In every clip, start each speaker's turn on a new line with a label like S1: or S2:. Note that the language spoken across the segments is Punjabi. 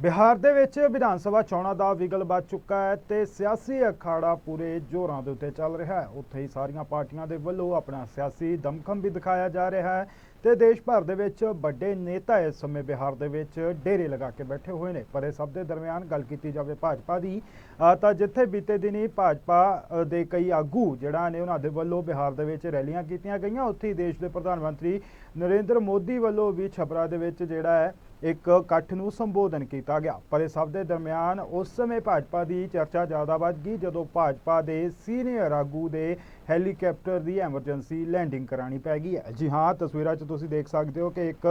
S1: ਬਿਹਾਰ ਦੇ ਵਿੱਚ ਵਿਧਾਨ ਸਭਾ ਚੋਣਾਂ ਦਾ ਵਿਗਲ ਵੱਜ ਚੁੱਕਾ ਹੈ ਤੇ ਸਿਆਸੀ ਅਖਾੜਾ ਪੂਰੇ ਜ਼ੋਰਾਂ ਦੇ ਉੱਤੇ ਚੱਲ ਰਿਹਾ ਹੈ। ਉੱਥੇ ਹੀ ਸਾਰੀਆਂ ਪਾਰਟੀਆਂ ਦੇ ਵੱਲੋਂ ਆਪਣਾ ਸਿਆਸੀ ਦਮਖਮ ਵੀ ਦਿਖਾਇਆ ਜਾ ਰਿਹਾ ਹੈ ਤੇ ਦੇਸ਼ ਭਰ ਦੇ ਵਿੱਚ ਵੱਡੇ ਨੇਤਾ ਇਸ ਸਮੇਂ ਬਿਹਾਰ ਦੇ ਵਿੱਚ ਡੇਰੇ ਲਗਾ ਕੇ ਬੈਠੇ ਹੋਏ ਨੇ। ਪਰ ਇਹ ਸਭ ਦੇ ਦਰਮਿਆਨ ਗੱਲ ਕੀਤੀ ਜਾਵੇ ਭਾਜਪਾ ਦੀ ਤਾਂ ਜਿੱਥੇ ਬੀਤੇ ਦਿਨੀ ਭਾਜਪਾ ਦੇ ਕਈ ਆਗੂ ਜਿਹੜਾ ਨੇ ਉਹਨਾਂ ਦੇ ਵੱਲੋਂ ਬਿਹਾਰ ਦੇ ਵਿੱਚ ਰੈਲੀਆਂ ਕੀਤੀਆਂ ਗਈਆਂ, ਉੱਥੇ ਹੀ ਦੇਸ਼ ਦੇ ਪ੍ਰਧਾਨ ਮੰਤਰੀ ਨਰਿੰਦਰ ਮੋਦੀ ਵੱਲੋਂ ਵੀ ਛਪਰਾ ਦੇ ਵਿੱਚ ਜਿਹੜਾ ਹੈ ਇੱਕ ਇਕੱਠ ਨੂੰ ਸੰਬੋਧਨ ਕੀਤਾ ਗਿਆ। ਪਰ ਇਹ ਸਭ ਦੇ ਦਰਮਿਆਨ ਉਸ ਸਮੇਂ ਭਾਜਪਾ ਦੀ ਚਰਚਾ ਜ਼ਿਆਦਾ ਵੱਧ ਗਈ, ਜਦੋਂ ਭਾਜਪਾ ਦੇ ਸੀਨੀਅਰ ਆਗੂ ਦੇ ਹੈਲੀਕਾਪਟਰ ਦੀ ਐਮਰਜੈਂਸੀ ਲੈਂਡਿੰਗ ਕਰਾਣੀ ਪੈ ਗਈ ਹੈ। ਜੀ ਹਾਂ, ਤਸਵੀਰਾਂ 'ਚ ਤੁਸੀਂ ਦੇਖ ਸਕਦੇ ਹੋ ਕਿ ਇੱਕ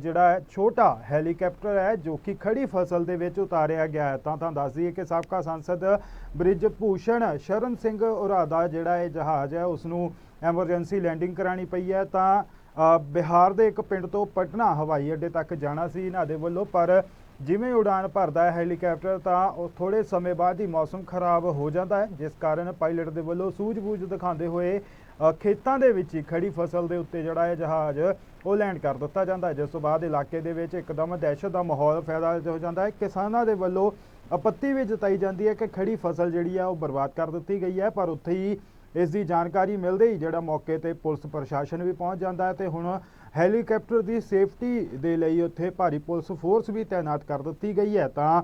S1: ਜਿਹੜਾ ਛੋਟਾ ਹੈਲੀਕਾਪਟਰ ਹੈ, ਜੋ ਕਿ ਖੜੀ ਫਸਲ ਦੇ ਵਿੱਚ ਉਤਾਰਿਆ ਗਿਆ ਹੈ। ਤਾਂ ਤਾਂ ਦੱਸ ਦਈਏ ਕਿ ਸਾਬਕਾ ਸੰਸਦ ਬ੍ਰਿਜ ਭੂਸ਼ਣ ਸ਼ਰਨ ਸਿੰਘ ਉਰਾ ਦਾ ਜਿਹੜਾ ਇਹ ਜਹਾਜ਼ ਹੈ ਉਸ ਨੂੰ ਐਮਰਜੈਂਸੀ ਲੈਂਡਿੰਗ ਕਰਾਣੀ ਪਈ ਹੈ। ਤਾਂ ਬਿਹਾਰ ਦੇ ਇੱਕ ਪਿੰਡ ਤੋਂ ਪਟਨਾ, ਹਵਾਈ ਅੱਡੇ ਤੱਕ ਜਾਣਾ ਸੀ ਇਹਨਾਂ ਦੇ ਵੱਲੋਂ, ਪਰ ਜਿਵੇਂ ਉਡਾਨ ਭਰਦਾ ਹੈ ਹੈਲੀਕਾਪਟਰ, ਤਾਂ ਉਹ ਥੋੜੇ ਸਮੇਂ ਬਾਅਦ ਹੀ ਮੌਸਮ ਖਰਾਬ ਹੋ ਜਾਂਦਾ ਹੈ, ਜਿਸ ਕਾਰਨ ਪਾਇਲਟ ਦੇ ਵੱਲੋਂ ਸੂਝ-ਬੂਝ ਦਿਖਾਉਂਦੇ ਹੋਏ ਖੇਤਾਂ ਦੇ ਵਿੱਚ ਹੀ ਖੜੀ ਫਸਲ ਦੇ ਉੱਤੇ ਜਿਹੜਾ ਹੈ ਜਹਾਜ਼, ਉਹ ਲੈਂਡ ਕਰ ਦਿੱਤਾ ਜਾਂਦਾ ਹੈ, ਜਿਸ ਤੋਂ ਬਾਅਦ ਇਲਾਕੇ ਦੇ ਵਿੱਚ ਇੱਕਦਮ ਦਹਿਸ਼ਤ ਦਾ ਮਾਹੌਲ ਪੈਦਾ ਹੋ ਜਾਂਦਾ ਹੈ। ਕਿਸਾਨਾਂ ਦੇ ਵੱਲੋਂ ਆਪੱਤੀ ਵੀ ਜਤਾਈ ਜਾਂਦੀ ਹੈ ਕਿ ਖੜੀ ਫਸਲ ਜਿਹੜੀ ਆ ਉਹ ਬਰਬਾਦ ਕਰ ਦਿੱਤੀ ਗਈ ਹੈ, ਪਰ ਉੱਥੇ ਹੀ ਇਸ ਦੀ ਜਾਣਕਾਰੀ ਮਿਲਦੇ ਹੀ ਜਿਹੜਾ ਮੌਕੇ ਤੇ ਪੁਲਿਸ ਪ੍ਰਸ਼ਾਸਨ ਵੀ ਪਹੁੰਚ ਜਾਂਦਾ ਹੈ ਤੇ ਹੁਣ ਹੈਲੀਕਾਪਟਰ ਦੀ ਸੇਫਟੀ ਦੇ ਲਈ ਉੱਥੇ ਭਾਰੀ ਪੁਲਿਸ ਫੋਰਸ ਵੀ ਤਾਇਨਾਤ ਕਰ ਦਿੱਤੀ ਗਈ ਹੈ। ਤਾਂ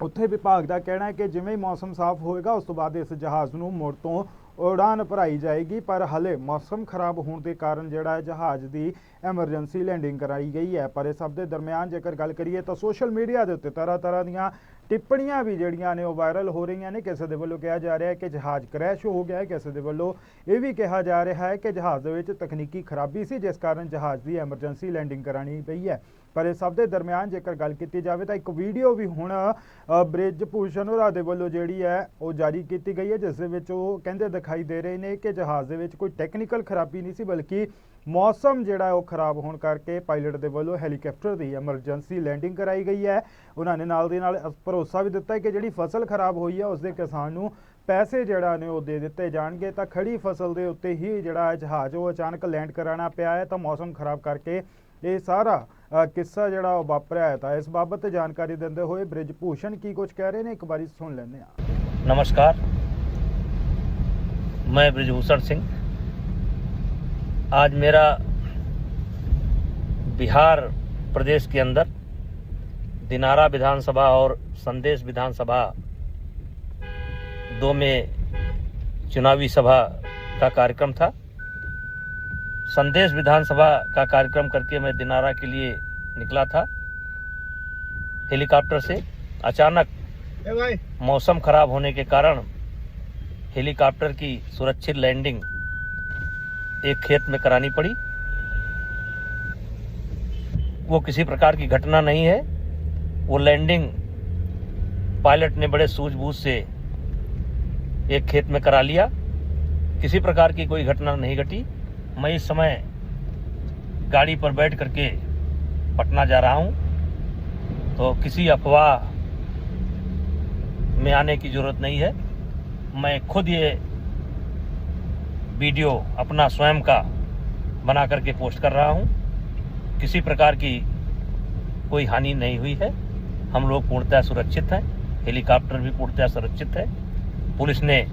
S1: ਉੱਥੇ ਵਿਭਾਗ ਦਾ ਕਹਿਣਾ ਹੈ ਕਿ ਜਿਵੇਂ ਹੀ ਮੌਸਮ ਸਾਫ਼ ਹੋਏਗਾ, ਉਸ ਤੋਂ ਬਾਅਦ ਇਸ ਜਹਾਜ਼ ਨੂੰ ਮੁੜ ਤੋਂ ਉਡਾਨ ਭਰਾਈ ਜਾਏਗੀ, ਪਰ ਹਲੇ ਮੌਸਮ ਖਰਾਬ ਹੋਣ ਦੇ ਕਾਰਨ ਜਿਹੜਾ ਹੈ ਜਹਾਜ਼ ਦੀ ਐਮਰਜੈਂਸੀ ਲੈਂਡਿੰਗ ਕਰਾਈ ਗਈ ਹੈ। ਪਰ ਇਸ ਸਭ ਦੇ ਦਰਮਿਆਨ ਜੇਕਰ ਗੱਲ ਕਰੀਏ ਤਾਂ ਸੋਸ਼ਲ ਮੀਡੀਆ ਦੇ ਉੱਤੇ ਤਰ੍ਹਾਂ ਤਰ੍ਹਾਂ ਦੀਆਂ ਟਿੱਪਣੀਆਂ ਵੀ ਜਿਹੜੀਆਂ ਨੇ ਉਹ ਵਾਇਰਲ ਹੋ ਰਹੀਆਂ ਨੇ, ਕਿਸੇ ਦੇ ਵੱਲੋਂ ਕਿਹਾ ਜਾ ਰਿਹਾ ਹੈ ਕਿ ਜਹਾਜ਼ ਕ੍ਰੈਸ਼ ਹੋ ਗਿਆ ਹੈ, ਕਿਸੇ ਦੇ ਵੱਲੋਂ ਇਹ ਵੀ ਕਿਹਾ ਜਾ ਰਿਹਾ ਹੈ ਕਿ ਜਹਾਜ਼ ਦੇ ਵਿੱਚ ਤਕਨੀਕੀ ਖਰਾਬੀ ਸੀ, ਜਿਸ ਕਾਰਨ ਜਹਾਜ਼ ਦੀ ਐਮਰਜੈਂਸੀ ਲੈਂਡਿੰਗ ਕਰਾਣੀ ਪਈ ਹੈ। ਪਰ ਇਹ ਸਭ ਦੇ ਦਰਮਿਆਨ ਜੇਕਰ ਗੱਲ ਕੀਤੀ ਜਾਵੇ ਤਾਂ ਇੱਕ ਵੀਡੀਓ ਵੀ ਹੁਣ ਬ੍ਰਿਜ ਭੂਸ਼ਣ ਹੋਰਾ ਦੇ ਵੱਲੋਂ ਜਿਹੜੀ ਹੈ, ਉਹ ਜਾਰੀ ਕੀਤੀ ਗਈ ਹੈ, ਜਿਸ ਦੇ ਵਿੱਚ ਉਹ ਕਹਿੰਦੇ ਦਿਖਾਈ ਦੇ ਰਹੇ ਨੇ ਕਿ ਜਹਾਜ਼ ਦੇ ਵਿੱਚ ਕੋਈ ਟੈਕਨੀਕਲ ਖਰਾਬੀ ਨਹੀਂ ਸੀ, ਬਲਕਿ ਮੌਸਮ ਜਿਹੜਾ ਉਹ ਖਰਾਬ ਹੋਣ ਕਰਕੇ ਪਾਇਲਟ ਦੇ ਵੱਲੋਂ ਹੈਲੀਕਾਪਟਰ ਦੀ ਐਮਰਜੈਂਸੀ ਲੈਂਡਿੰਗ ਕਰਾਈ ਗਈ ਹੈ। ਉਹਨਾਂ ਨੇ ਨਾਲ ਦੇ ਨਾਲ ਭਰੋਸਾ ਵੀ ਦਿੱਤਾ ਹੈ ਕਿ ਜਿਹੜੀ ਫਸਲ ਖਰਾਬ ਹੋਈ ਹੈ ਉਸ ਦੇ ਕਿਸਾਨ ਨੂੰ ਪੈਸੇ ਜਿਹੜਾ ਨੇ ਉਹ ਦੇ ਦਿੱਤੇ ਜਾਣਗੇ। ਤਾਂ ਖੜੀ ਫਸਲ ਦੇ ਉੱਤੇ ਹੀ ਜਿਹੜਾ ਹੈ ਜਹਾਜ਼, ਉਹ ਅਚਾਨਕ ਲੈਂਡ ਕਰਾਣਾ ਪਿਆ ਹੈ, ਤਾਂ ਮੌਸਮ ਖਰਾਬ ਕਰਕੇ ਇਹ ਸਾਰਾ ਅ, ਕਿੱਸਾ ਜਿਹੜਾ ਉਹ ਵਾਪਰਿਆ ਹੈ ਤਾਂ ਇਸ ਬਾਬਤ ਜਾਣਕਾਰੀ ਦਿੰਦੇ ਹੋਏ ਬ੍ਰਿਜ ਭੂਸ਼ਣ ਕੀ ਕੁਝ ਕਹਿ ਰਹੇ ਨੇ ਇੱਕ ਵਾਰੀ ਸੁਣ ਲੈਂਦੇ ਹਾਂ
S2: नमस्कार मैं ब्रिजभूषण सिंह आज मेरा बिहार प्रदेश के अंदर दिनारा विधानसभा और संदेश विधानसभा दो में चुनावी सभा का कार्यक्रम था संदेश विधानसभा का कार्यक्रम करके मैं दिनारा के लिए निकला था। हेलीकॉप्टर से अचानक मौसम खराब होने के कारण हेलीकॉप्टर की सुरक्षित लैंडिंग एक खेत में करानी पड़ी। वो किसी प्रकार की घटना नहीं है। वो लैंडिंग पायलट ने बड़े सूझबूझ से एक खेत में करा लिया। किसी प्रकार की कोई घटना नहीं घटी। मैं इस समय गाड़ी पर बैठ करके पटना जा रहा हूँ। तो किसी अफवाह में आने की ज़रूरत नहीं है। मैं खुद ये वीडियो अपना स्वयं का बना करके पोस्ट कर रहा हूँ। किसी प्रकार की कोई हानि नहीं हुई है। हम लोग पूर्णतः सुरक्षित हैं। हेलीकॉप्टर भी पूर्णतः सुरक्षित है। पुलिस ने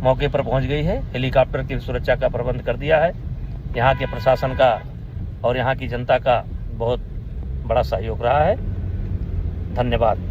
S2: मौके पर पहुँच गई है। हेलीकॉप्टर की सुरक्षा का प्रबंध कर दिया है। यहाँ के प्रशासन का और यहाँ की जनता का बहुत बड़ा सहयोग रहा है। धन्यवाद।